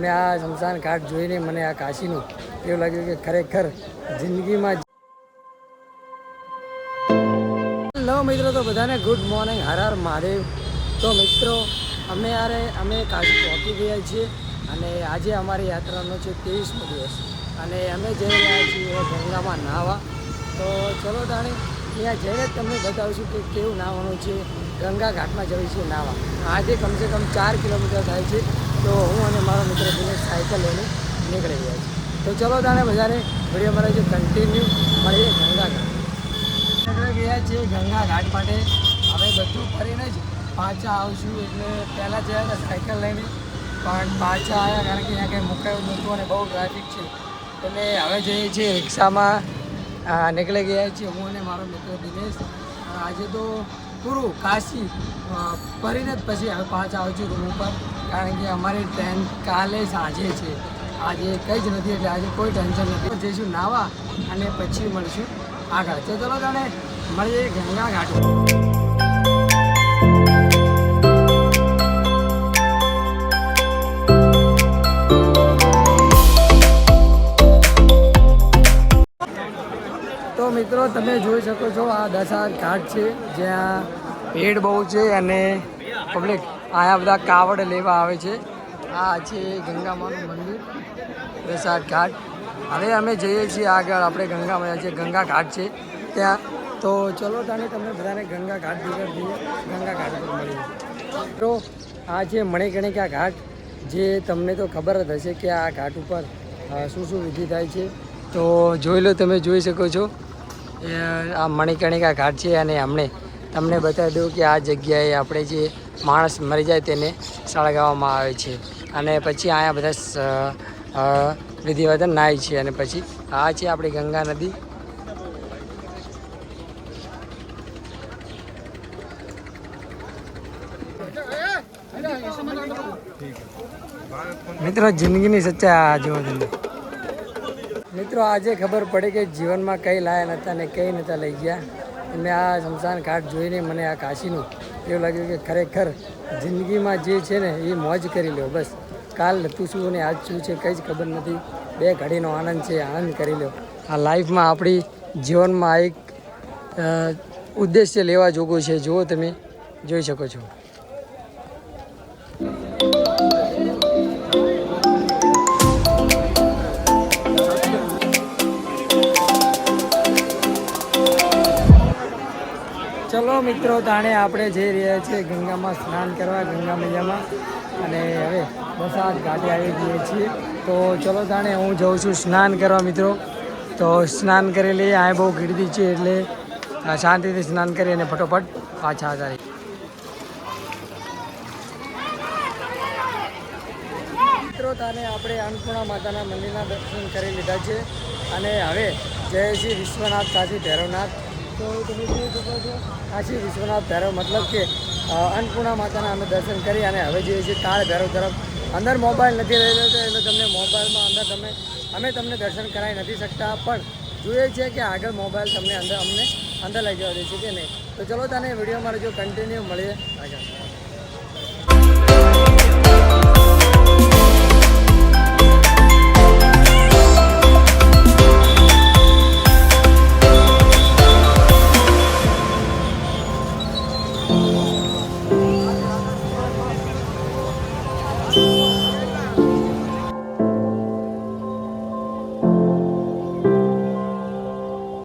મેં આ શમશાન ઘાટ જોઈને મને આ કાશીનું એવું લાગ્યું કે ખરેખર જિંદગીમાં હેલો મિત્રો, તો બધાને ગુડ મોર્નિંગ. હર હર મહાદેવ. તો મિત્રો, અમે યારે અમે કાશી પહોંચી ગયા છીએ અને આજે અમારી યાત્રાનો છે ત્રેવીસમો દિવસ. અને અમે જઈ રહ્યા છીએ ગંગામાં નાહવા. તો ચલો તાણી, ત્યાં જઈને તમને બતાવીશું કે કેવું નાહવાનું છે. ગંગા ઘાટમાં જવું છે નાહવા. આજે કમસે કમ ચાર કિલોમીટર થાય છે. તો હું અને મારો મિત્ર દિનેશ સાયકલ લઈને નીકળી ગયા છીએ. તો ચલો તાણે બધાને વીડિયો મારે જે કન્ટિન્યુ મળીએ ગંગા નીકળી ગયા છીએ ગંગા ઘાટ માટે. હવે બધું ફરીને જ પાછા આવશું. એટલે પહેલાં જયા હતા સાયકલ લઈને. પણ પાછા આવ્યા કારણ કે અહીંયા કંઈ મુકાયું નહોતું અને બહુ ટ્રાફિક છે. એટલે હવે જઈએ છીએ રિક્ષામાં. નીકળી ગયા છીએ હું અને મારો મિત્ર દિનેશ. આજે તો પૂરું કાશી ફરીને જ પછી હવે પાછા આવશું રૂમ ઉપર. કારણ કે અમારી ટ્રેન કાલે સાંજે છે. આજે કંઈ જ નથી, એટલે આજે કોઈ ટેન્શન નથી. જઈશું નાવા અને પછી મળશું આગળ. તો ચલો તને મળીએ ગંગા ઘાટ તો મિત્રો, તમે જોઈ શકો છો આ દશાર ઘાટ છે. જ્યાં ભીડ બહુ છે અને પબ્લિક અહીંયા બધા કાવડ લેવા આવે છે. આ છે ગંગામાનું મંદિર પ્રસાદ ઘાટ. હવે અમે જઈએ છીએ આગળ, આપણે ગંગામાં છે, ગંગા ઘાટ છે. ત્યાં તો ચલો તાને તમને બધાને ગંગા ઘાટ ભેગા જઈએ, ગંગા ઘાટ પર મળીએ. તો આ છે મણિકર્ણિકા ઘાટ, જે તમને તો ખબર જ હશે કે આ ઘાટ ઉપર શું શું વિધિ થાય છે. તો જોઈ લો, તમે જોઈ શકો છો. આ મણિકર્ણિકા ઘાટ છે અને હમણે તમને બતાવી દઉં કે આ જગ્યાએ આપણે જે માણસ મરી જાય તેને સળગાવવામાં આવે છે. અને પછી અહીંયા બધા સ- નાય છે અને પછી આ છે આપણી ગંગા નદી. મિત્રો, જિંદગીની સચ્ચાઈ આ જુઓ તમે. મિત્રો, આજે ખબર પડી કે જીવનમાં કઈ લાયા નહોતા ને કઈ નહોતા લઈ ગયા. મેં આ સ્મશાન ઘાટ જોઈને મને આ કાશીનું એવું લાગ્યું કે ખરેખર જિંદગીમાં જે છે ને એ મોજ કરી લો બસ. કાલ હતું શું ને આજ શું છે કંઈ જ ખબર નથી. બે ઘડીનો આનંદ છે, આનંદ કરી લો આ લાઈફમાં આપણી જીવનમાં એક ઉદ્દેશ્ય લેવા જોગો છે, જુઓ તમે, જોઈ શકો છો. મિત્રો, તાણે આપણે જઈ રહ્યા છીએ ગંગામાં સ્નાન કરવા, ગંગા મૈયામાં અને હવે બસ આ ઘાટે આવી જઈએ છીએ તો ચલો તાણે હું જાઉં છું સ્નાન કરવા મિત્રો. તો સ્નાન કરી લઈએ. આ બહુ ગીરદી છે એટલે શાંતિથી સ્નાન કરી અને ફટોફટ પાછા આવતા મિત્રો તાને આપણે અન્નપૂર્ણા માતાના મંદિરના દર્શન કરી લીધા છે. અને હવે જય શ્રી વિશ્વનાથ કાશી ભૈરવનાથ. તો તમે જોઈ છો કાશી વિશ્વનાથ ભૈરવ મતલબ કે અન્નપૂર્ણા માતાના અમે દર્શન કરી અને હવે જઈએ છીએ કાળ ભૈરવ તરફ અંદર મોબાઈલ નથી રહેલો તો એટલે તમને મોબાઈલમાં અંદર તમે, અમે તમને દર્શન કરાવી નથી શકતા, પણ જોઈએ છીએ કે આગળ મોબાઈલ તમને અંદર અમને, અંદર લઈ જવા દે છે કે નહીં. તો ચલો તને વીડિયો મારે જો કન્ટિન્યુ મળીએ આગળ.